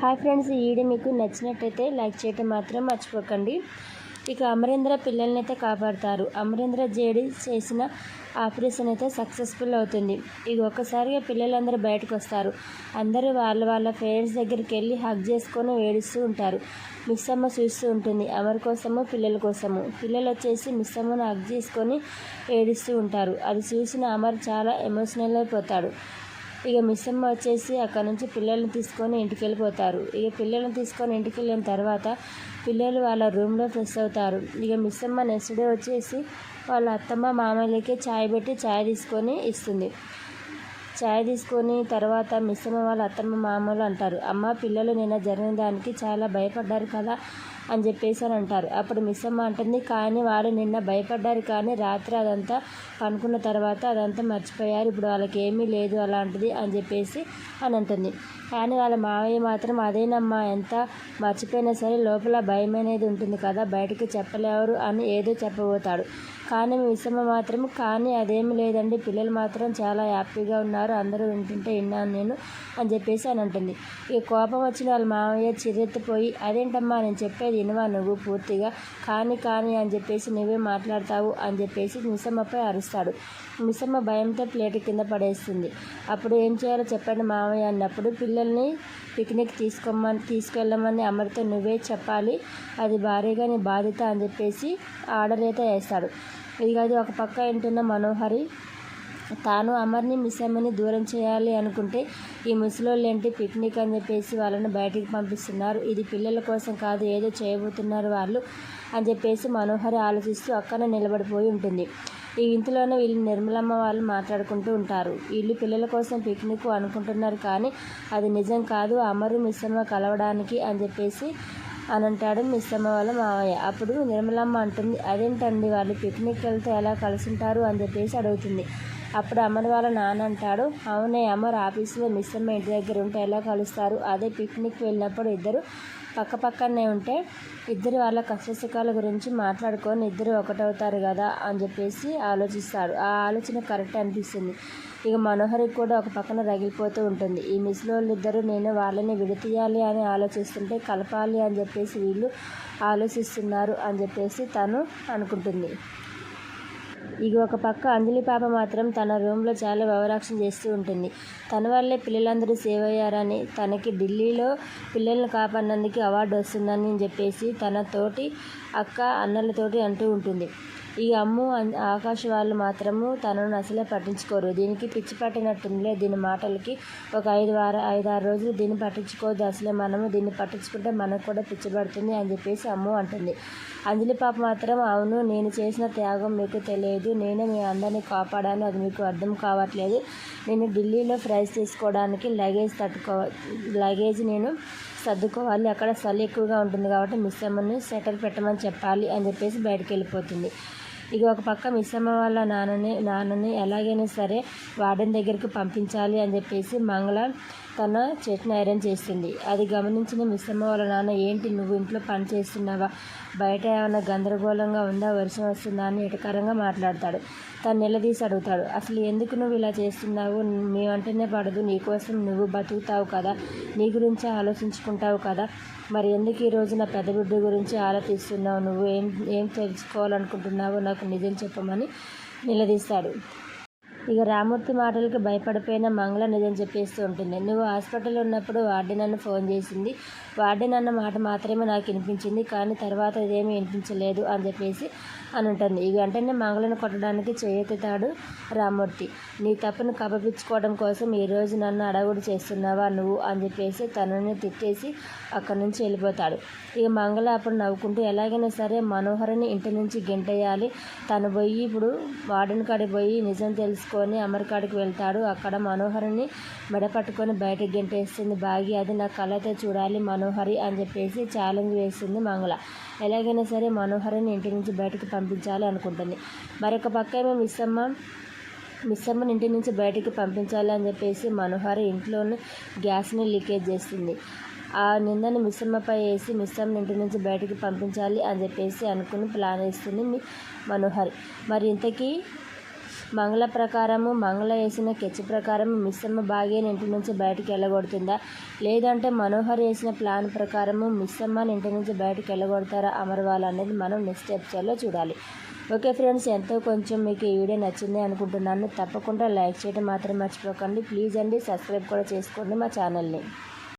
Hi friends ఈ video మీకు నచ్చినట్టయితే లైక్ చేయటం మాత్రం మర్చిపోకండి. ఇక అమరేంద్ర పిల్లల్ని అయితే కాపాడతారు. అమరేంద్ర జేడి చేసిన ఆపరేషన్ అయితే సక్సెస్ఫుల్ అవుతుంది. ఇక ఒక్కసారిగా పిల్లలందరూ బయటకు వస్తారు. అందరూ వాళ్ళ వాళ్ళ పేరెంట్స్ దగ్గరికి వెళ్ళి హగ్ చేసుకొని ఏడుస్తూ ఉంటారు. మిస్ అమ్మ చూస్తూ ఉంటుంది. అమర్ కోసము పిల్లల కోసము. పిల్లలు వచ్చేసి మిస్ అమ్మను హగ్ చేసుకొని ఏడుస్తూ ఉంటారు. అది చూసిన అమర్ చాలా ఎమోషనల్ అయిపోతాడు. ఇక మిస్సమ్మ వచ్చేసి అక్కడ నుంచి పిల్లల్ని తీసుకొని ఇంటికి వెళ్ళిపోతారు ఇక పిల్లల్ని తీసుకొని ఇంటికి వెళ్ళిన తర్వాత పిల్లలు వాళ్ళ రూమ్లో ఫ్రెష్ అవుతారు. ఇక మిస్సమ్మ నెక్స్ట్ డే వచ్చేసి వాళ్ళ అత్తమ్మ మామయ్యకి ఛాయ్ పెట్టి ఛాయ్ తీసుకొని ఇస్తుంది. ఛాయ్ తీసుకొని తర్వాత మిస్సమ్మ వాళ్ళ అత్తమ్మ మామూలు అంటారు. అమ్మ పిల్లలు నిన్న జరిగిన దానికి చాలా భయపడ్డారు కదా. అని చెప్పేసి అని అంటారు. అప్పుడు మిస్సమ్మ అంటుంది కానీ వాళ్ళు నిన్న భయపడ్డారు కానీ రాత్రి అదంతా పనుకున్న తర్వాత అదంతా మర్చిపోయారు. ఇప్పుడు వాళ్ళకి ఏమీ లేదు అలాంటిది అని చెప్పేసి అని అంటుంది. కానీ వాళ్ళ మావయ్య మాత్రం అదేనమ్మా ఎంత మర్చిపోయినా సరే లోపల భయం అనేది ఉంటుంది కదా బయటకు చెప్పలేవరు అని ఏదో చెప్పబోతాడు. కానీ విషమ మాత్రం కానీ అదేమి లేదండి పిల్లలు మాత్రం చాలా హ్యాపీగా ఉన్నారు అందరూ వింటుంటే విన్నాను నేను అని చెప్పేసి అని అంటుంది. ఈ కోపం వచ్చిన వాళ్ళ మామయ్య చిరెత్తిపోయి అదేంటమ్మా నేను చెప్పేది వినవా నువ్వు పూర్తిగా. కానీ కానీ అని చెప్పేసి నువ్వే మాట్లాడతావు అని చెప్పేసి మిస్సమ్మపై అరుస్తాడు. మిస్సమ్మ భయంతో ప్లేట్ కింద పడేస్తుంది. అప్పుడు ఏం చేయాలో చెప్పండి మామయ్య అన్నప్పుడు పిల్లల్ని పిక్నిక్ తీసుకోమని తీసుకెళ్ళమని అమరితో నువ్వే చెప్పాలి. అది భారీగా నీ బాధ్యత అని చెప్పేసి ఆర్డర్ అయితే వేస్తాడు. ఇక అది ఒక పక్క వింటున్న మనోహరి తాను అమర్ని మిస్ అమ్మని దూరం చేయాలి అనుకుంటే ఈ ముసలోళ్ళు ఏంటి పిక్నిక్ అని చెప్పేసి వాళ్ళని బయటికి పంపిస్తున్నారు. ఇది పిల్లల కోసం కాదు ఏదో చేయబోతున్నారు వాళ్ళు అని చెప్పేసి మనోహరి ఆలోచిస్తూ అక్కడ నిలబడిపోయి ఉంటుంది. ఈ ఇంతలోనే వీళ్ళు నిర్మలమ్మ వాళ్ళు మాట్లాడుకుంటూ ఉంటారు. వీళ్ళు పిల్లల కోసం పిక్నిక్ అనుకుంటున్నారు కానీ అది నిజం కాదు అమరు మిస్సమ్మ కలవడానికి అని చెప్పేసి అని అంటాడు మిస్సమ్మ వాళ్ళ మావయ్య. అప్పుడు నిర్మలమ్మ అంటుంది అదేంటండి వాళ్ళు పిక్నిక్ వెళ్తే ఎలా కలుసుంటారు అని చెప్పేసి అడుగుతుంది. అప్పుడు అమర్ వాళ్ళ నాన్న అంటాడు అవునే అమర్ ఆఫీసులో మిస్సమ్మ ఇంటి దగ్గర ఉంటే ఎలా కలుస్తారు? అదే పిక్నిక్ వెళ్ళినప్పుడు ఇద్దరు పక్క పక్కనే ఉంటే ఇద్దరు వాళ్ళ కష్టసుఖాల గురించి మాట్లాడుకొని ఇద్దరు ఒకటవుతారు కదా అని చెప్పేసి ఆలోచిస్తాడు ఆ ఆలోచన కరెక్ట్ అనిపిస్తుంది. ఇక మనోహరికి కూడా ఒక పక్కన రగిలిపోతూ ఉంటుంది. ఈ మిస్లోళ్ళు ఇద్దరు నేను వాళ్ళని విడతీయాలి అని ఆలోచిస్తుంటే కలపాలి అని చెప్పేసి వీళ్ళు ఆలోచిస్తున్నారు అని చెప్పేసి తను అనుకుంటుంది. ఇక ఒక పక్క అంజలి పాప మాత్రం తన రూమ్లో చాలా వ్యవరాక్షణ చేస్తూ ఉంటుంది. తన వల్లే పిల్లలందరూ సేవ్ అయ్యారని తనకి ఢిల్లీలో పిల్లల్ని కాపాడినందుకు అవార్డు వస్తుందని చెప్పేసి తన తోటి అక్క అన్నలతోటి అంటూ ఉంటుంది. ఈ అమ్ము ఆకాశ వాళ్ళు మాత్రము తనను అసలే పట్టించుకోరు. దీనికి పిచ్చి పట్టినట్టుందిలే దీని మాటలకి. ఒక ఐదు వార ఐదు ఆరు రోజులు దీన్ని పట్టించుకోవద్దు. అసలే మనము దీన్ని పట్టించుకుంటే మనకు కూడా పిచ్చి పడుతుంది అని చెప్పేసి అమ్ము అంటుంది. అంజలి పాప మాత్రం అవును నేను చేసిన త్యాగం మీకు తెలియదు. నేనే మీ అందరినీ కాపాడాను. అది మీకు అర్థం కావట్లేదు. నేను ఢిల్లీలో ప్రైజ్ తీసుకోవడానికి లగేజ్ తట్టుకో లగేజ్ నేను సర్దుకోవాలి. అక్కడ చలి ఎక్కువగా ఉంటుంది కాబట్టి మిస్ అమ్మని సెటర్ పెట్టమని చెప్పాలి అని చెప్పేసి బయటకు వెళ్ళిపోతుంది. ఇక ఒక పక్క మిస్సమ్మ వాళ్ళ నాన్నని నాన్నని ఎలాగైనా సరే వార్డెన్ దగ్గరికి పంపించాలి అని చెప్పేసి మంగళ తన చెట్ని ఐరన్ చేస్తుంది. అది గమనించిన మిస్సమ్మ వాళ్ళ నాన్న ఏంటి నువ్వు ఇంట్లో పని చేస్తున్నావా? బయట ఏమైనా గందరగోళంగా ఉందా? వర్షం వస్తుందా? అని ఎటకారంగా మాట్లాడతాడు. తను నిలదీసి అడుగుతాడు అసలు ఎందుకు నువ్వు ఇలా చేస్తున్నావు? మేమంటేనే పడదు. నీకోసం నువ్వు బతుకుతావు కదా? నీ గురించి ఆలోచించుకుంటావు కదా? మరి ఎందుకు ఈరోజు నా పెద్ద బిడ్డ గురించి ఆలోచిస్తున్నావు? నువ్వు ఏం ఏం తెలుసుకోవాలనుకుంటున్నావో? నాకు నిజం చెప్పమని నిలదీస్తాడు. ఇక రామూర్తి మాటలకి భయపడిపోయిన మంగళ నిజం చెప్పేస్తూ ఉంటుంది. నువ్వు హాస్పిటల్లో ఉన్నప్పుడు వార్డెన్ అన్న ఫోన్ చేసింది. వార్డెన్ అన్న మాట మాత్రమే నాకు వినిపించింది. కానీ తర్వాత ఇదేమీ వినిపించలేదు అని చెప్పేసి అని ఉంటుంది ఇక వెంటనే మంగళను కొట్టడానికి చేయెత్తుతాడు రామూర్తి. నీ తప్పును కప్పపించుకోవడం కోసం ఈరోజు నన్ను అడగుడు చేస్తున్నావా నువ్వు అని చెప్పేసి తనని తిట్టేసి అక్కడి నుంచి వెళ్ళిపోతాడు. ఇక మంగళ అప్పుడు నవ్వుకుంటూ ఎలాగైనా సరే మనోహరిని ఇంటి నుంచి గెంటేయాలి. తను పోయి ఇప్పుడు వాడిని కాడికి పోయి నిజం తెలుసుకొని అమెరికాడికి వెళ్తాడు. అక్కడ మనోహరిని మెడపట్టుకొని బయటకు గెంటేస్తుంది. బాగి అది నా కళ్ళతో చూడాలి మనోహరి అని చెప్పేసి ఛాలెంజ్ వేస్తుంది మంగళ ఎలాగైనా సరే మనోహరిని ఇంటి నుంచి బయటకు పంపించాలి అనుకుంటుంది. మరొక పక్క ఏమో మిస్సమ్మ మిస్సమ్మని ఇంటి నుంచి బయటికి పంపించాలి అని చెప్పేసి మనోహర్ ఇంట్లోనే గ్యాస్ని లీకేజ్ చేస్తుంది. ఆ నిందని మిస్సమ్మపై వేసి మిస్సమ్మని ఇంటి నుంచి బయటికి పంపించాలి అని చెప్పేసి అనుకుని ప్లాన్ వేస్తుంది మనోహర్. మరి ఇంతకీ మంగళ ప్రకారము మంగళ వేసిన కెచ్ ప్రకారం మిస్సమ్మ బాగేని ఇంటి నుంచి బయటికి వెళ్ళగొడుతుందా? లేదంటే మనోహర్ వేసిన ప్లాన్ ప్రకారము మిస్సమ్మని ఇంటి నుంచి బయటికి వెళ్ళగొడతారా? అమర్వాల్ అనేది మనం నెక్స్ట్ ఎపిసోడ్లో చూడాలి. ఓకే ఫ్రెండ్స్ ఎంతో కొంచెం మీకు ఈ వీడియో నచ్చింది అనుకుంటున్నాను. తప్పకుండా లైక్ చేయడం మాత్రం మర్చిపోకండి. ప్లీజ్ అండి సబ్స్క్రైబ్ కూడా చేసుకోండి మా ఛానల్ని.